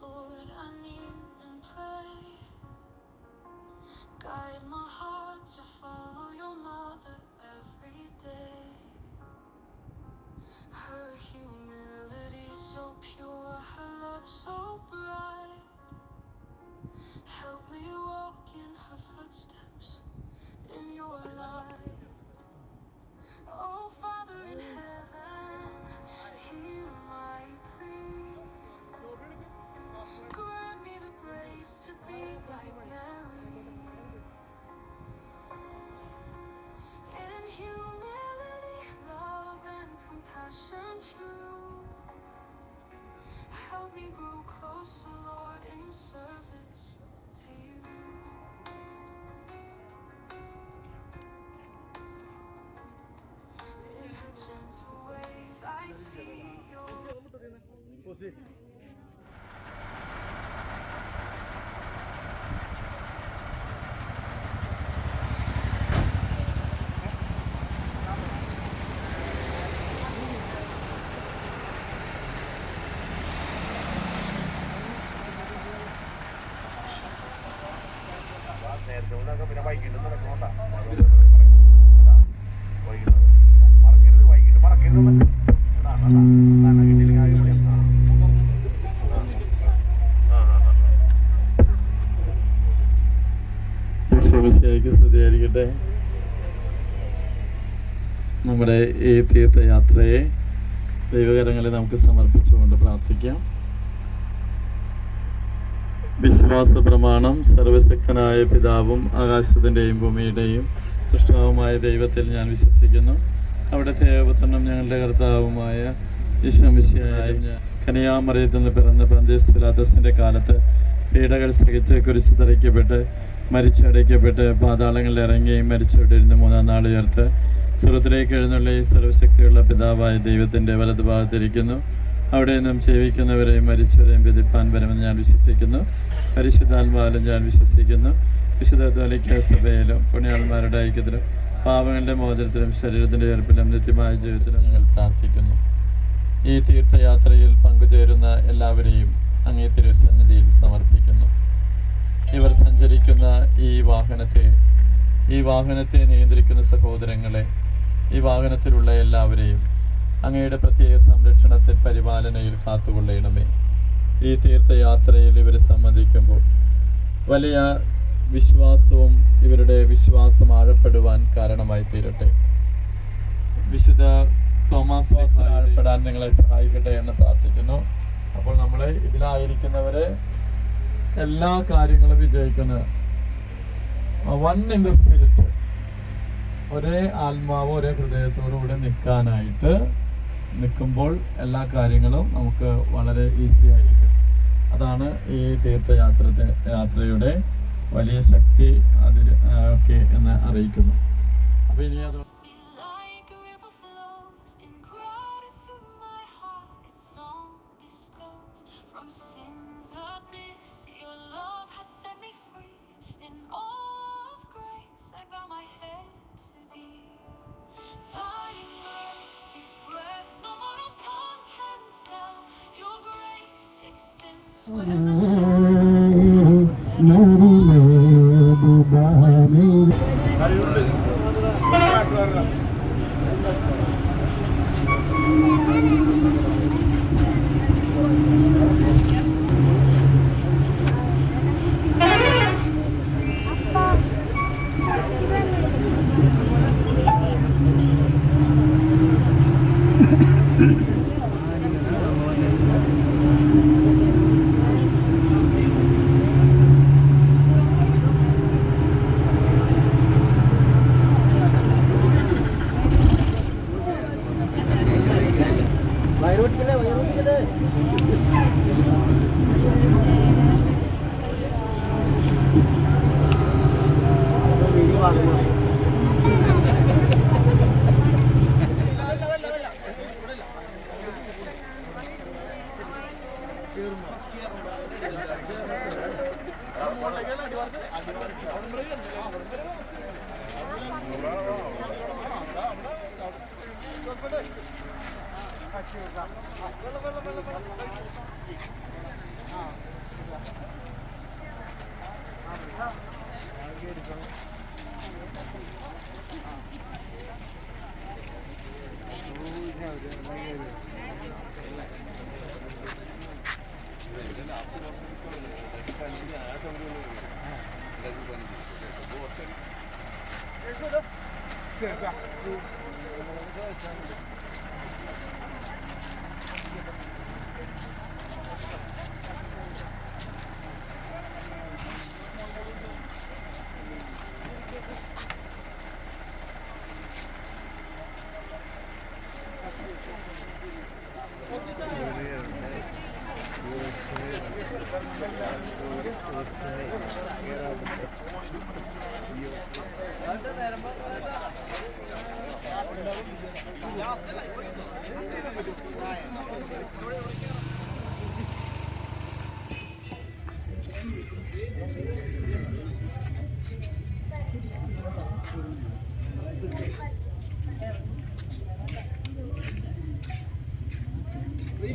Lord, I kneel and pray. Guide my heart to follow your mother every day. Her humility so pure, her love so bright. Help me walk in her footsteps in your light. Oh, Father in mm. heaven, Jose. ആ. ഈശോമിശിഹായ്ക്ക് സ്തുതിയായിരിക്കട്ടെ നമ്മുടെ ഈ തീർത്ഥയാത്രയെ ദൈവകരങ്ങളെ നമുക്ക് സമർപ്പിച്ചുകൊണ്ട് പ്രാർത്ഥിക്കാം വിശ്വാസ പ്രമാണം സർവശക്തനായ പിതാവും ആകാശത്തിന്റെയും ഭൂമിയുടെയും സൃഷ്ടാവുമായ ദൈവത്തിൽ ഞാൻ വിശ്വസിക്കുന്നു അവിടുത്തെ ദേവപുത്രനും ഞങ്ങളുടെ കർത്താവുമായ ഈശ്വമിശിയായ കനിയാമറിയത്തിൽ നിന്ന് പിറന്ന പന്തേസ് പിലാത്തസിന്റെ കാലത്ത് പീഡകൾ സഹിച്ച് കുരിശ് തറയ്ക്കപ്പെട്ട് മരിച്ചടയ്ക്കപ്പെട്ട് പാതാളങ്ങളിൽ ഇറങ്ങി മരിച്ചവിടെയിരുന്ന് മൂന്നാം നാൾ ഉയർത്ത് സ്വർഗത്തിലേക്ക് എഴുന്നള്ളി സർവശക്തിയുള്ള പിതാവായ ദൈവത്തിന്റെ വലതുഭാഗത്തിരിക്കുന്നു. അവിടെ നിന്നും ജീവിക്കുന്നവരെയും മരിച്ചവരെയും വിധിപ്പാൻ വരുമെന്ന് ഞാൻ വിശ്വസിക്കുന്നു. പരിശുദ്ധാത്മാവിലും ഞാൻ വിശ്വസിക്കുന്നു. വിശുദ്ധ സഭയിലും പുണ്യാളന്മാരുടെ ഐക്യത്തിലും പാവങ്ങളുടെ മോചനത്തിലും ശരീരത്തിന്റെ ഉയർപ്പിലും നിത്യമായ ജീവിതത്തിലും ഞങ്ങൾ പ്രാർത്ഥിക്കുന്നു. ഈ തീർത്ഥയാത്രയിൽ പങ്കുചേരുന്ന എല്ലാവരെയും അങ്ങേ തിരുസന്നിധിയിൽ സമർപ്പിക്കുന്നു. ഇവർ സഞ്ചരിക്കുന്ന ഈ വാഹനത്തെ ഈ വാഹനത്തെ നിയന്ത്രിക്കുന്ന സഹോദരങ്ങളെ ഈ വാഹനത്തിലുള്ള എല്ലാവരെയും അങ്ങയുടെ പ്രത്യേക സംരക്ഷണത്തിൽ പരിപാലനയിൽ കാത്തുകൊള്ളണമേ. ഈ തീർത്ഥയാത്രയിൽ ഇവർ സംബന്ധിക്കുമ്പോൾ വലിയ വിശ്വാസവും ഇവരുടെ വിശ്വാസം ആഴപ്പെടുവാൻ കാരണമായി തീരട്ടെ. വിശുദ്ധ തോമസ് ആഴപ്പെടാൻ നിങ്ങളെ സഹായിക്കട്ടെ എന്ന് പ്രാർത്ഥിക്കുന്നു. അപ്പോൾ നമ്മൾ ഇതിലായിരിക്കുന്നവരെ എല്ലാ കാര്യങ്ങളും വിജയിക്കുന്നത്. വൺ ഇൻ ദ സ്പിരിറ്റ് ഒരേ ആത്മാവ് ഒരേ ഹൃദയത്തോടുകൂടെ നിൽക്കാനായിട്ട് നിൽക്കുമ്പോൾ എല്ലാ കാര്യങ്ങളും നമുക്ക് വളരെ ഈസി ആയിരിക്കും. അതാണ് ഈ തീർത്ഥയാത്ര യാത്രയുടെ വലിയ ശക്തി അതിൽ ഒക്കെ എന്ന് അറിയിക്കുന്നു. അപ്പോൾ ഇനി അത് Mm-hmm. Yeah, yeah.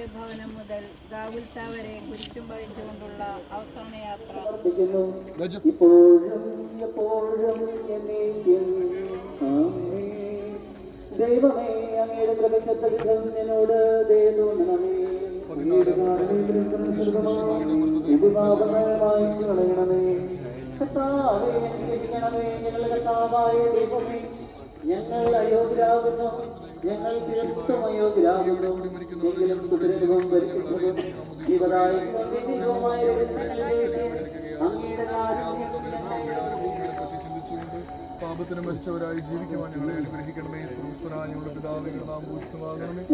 പീലാത്തോസിന്റെ ഭവനം മുതൽ ഗാവുൽത്ത വരെ കുരിശും വഹിച്ചുകൊണ്ടുള്ള അവസാന യാത്ര. ഇപ്പോഴും എപ്പോഴും. ദൈവമേ അങ്ങയുടെ കൃപക്കത്തരിധം എന്നോട് ദയ തോന്നണമേ അങ്ങയുടെ ഉപപാപനമായി കളയണമേ. കർത്താവേ ഞങ്ങളുടെ കർത്താവായ ദൈവമേ ഞങ്ങൾ അയോഗ്യരാകുന്നു. ഞങ്ങൾ എങ്കിലും വരുത്തുന്നതും ജീവദായകവും അങ്ങയുടെ പാപത്തിന് മരിച്ചവരായി ജീവിക്കുവാൻ ഞങ്ങളെ അനുഗ്രഹിക്കണമേ. ഞങ്ങളുടെ പിതാവിന്റെ നാം ഭൂഷിതമാകണമേ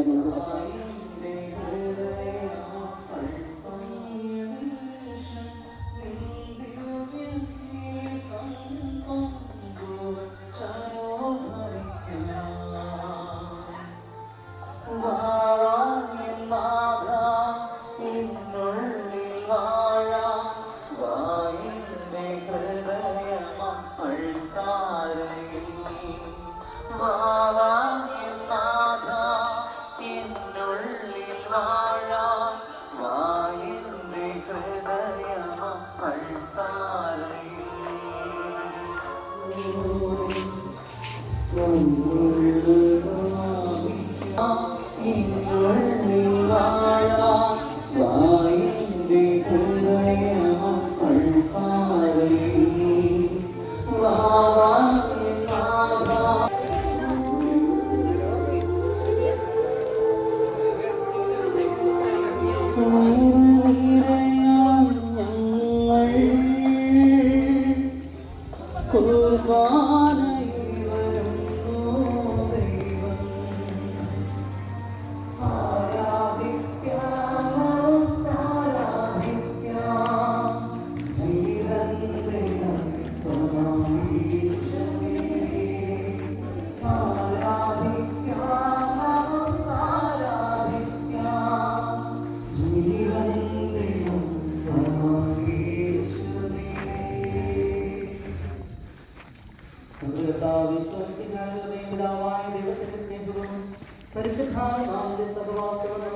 പരിശുദ്ധാത്മാവിന്റെ സഹവാസങ്ങളും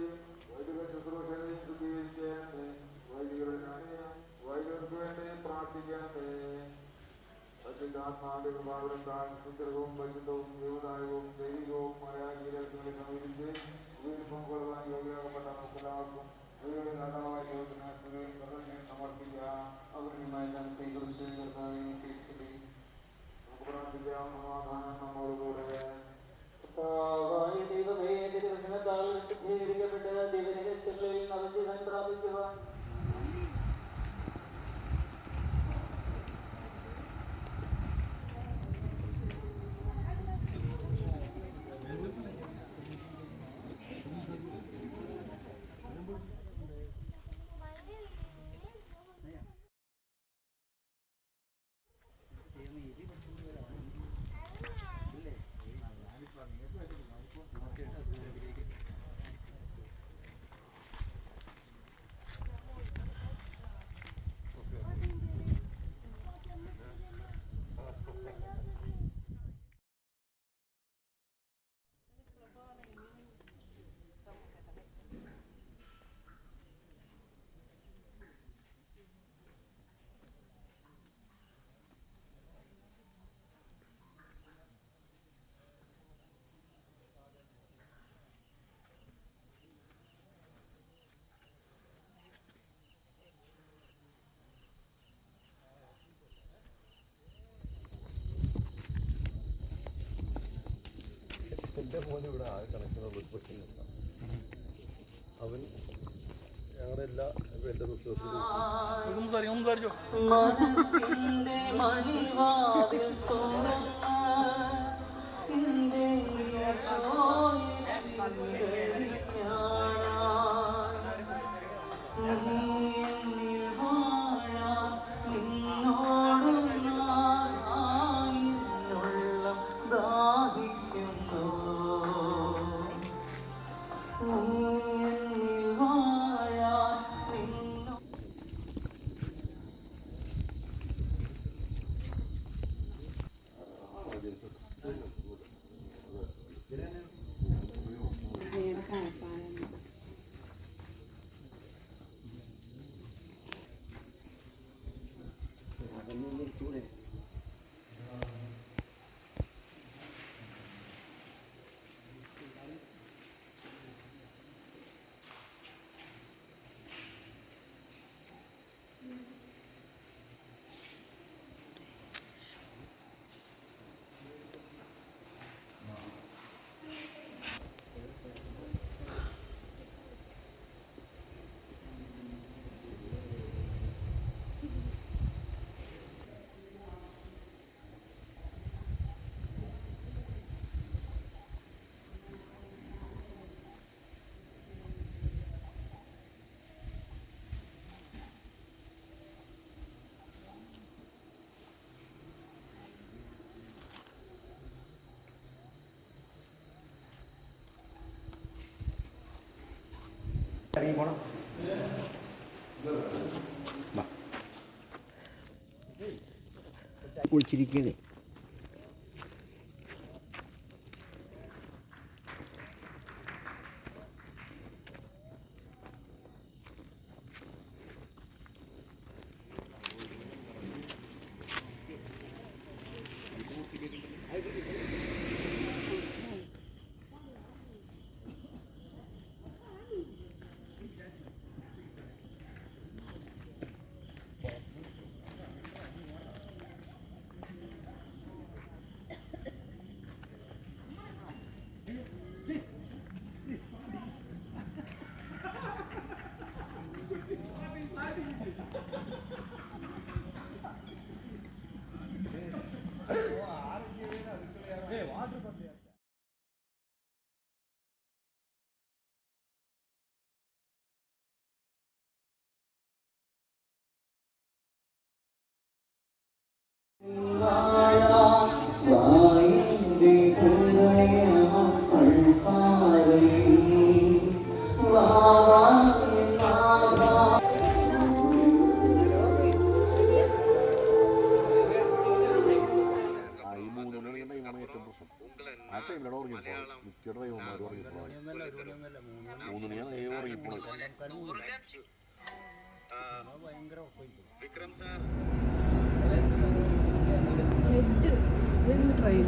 ശുശ്രൂഷകരെയും ശുദ്ധീകരിക്കണമേ. വൈദികരുടെ വൈദികർക്ക് വേണ്ടി പ്രാർത്ഥിക്കണമേ പരിശുദ്ധാത്മാവിന്റെ കൃപാവരത്താൽ സുന്ദരവും പരിശുദ്ധവും ജീവദായകവും ദൈവികവുമായ ജീവിതങ്ങളെ സമീപിച്ച് വീടും കൊള്ളുവാൻ യോഗ്യരാകപ്പെട്ട നമുക്കെല്ലാവർക്കും വീടുകളുടെ നേതാവായ ദൈവത്തിന് സ്തുതിയും പ്രദർശനം സമർപ്പിക്കാം അവരുടെ കുറിച്ച് കർത്താവെ സ്തുതി. നമുക്ക് പ്രാർത്ഥിക്കാം സമാധാനം നമ്മോടുകൂടെ കർത്താവായ ദൈവമേ തിരുവചനത്താൽ ശുദ്ധീകരിക്കപ്പെട്ട ദൈവനിരച്ചകളിൽ നവജീവൻ പ്രാപിക്കുവാൻ എന്റെ മോൻ ഇവിടെ ആ കണക്ഷനെ പ്രശ്നമില്ല അവൻ ഞങ്ങളുടെ എല്ലാ എന്റെ റിസോഴ്സിലും കുളിച്ചിരിക്കണേ. മൂന്ന് വിക്രം സാർ. ട്രെയിൻ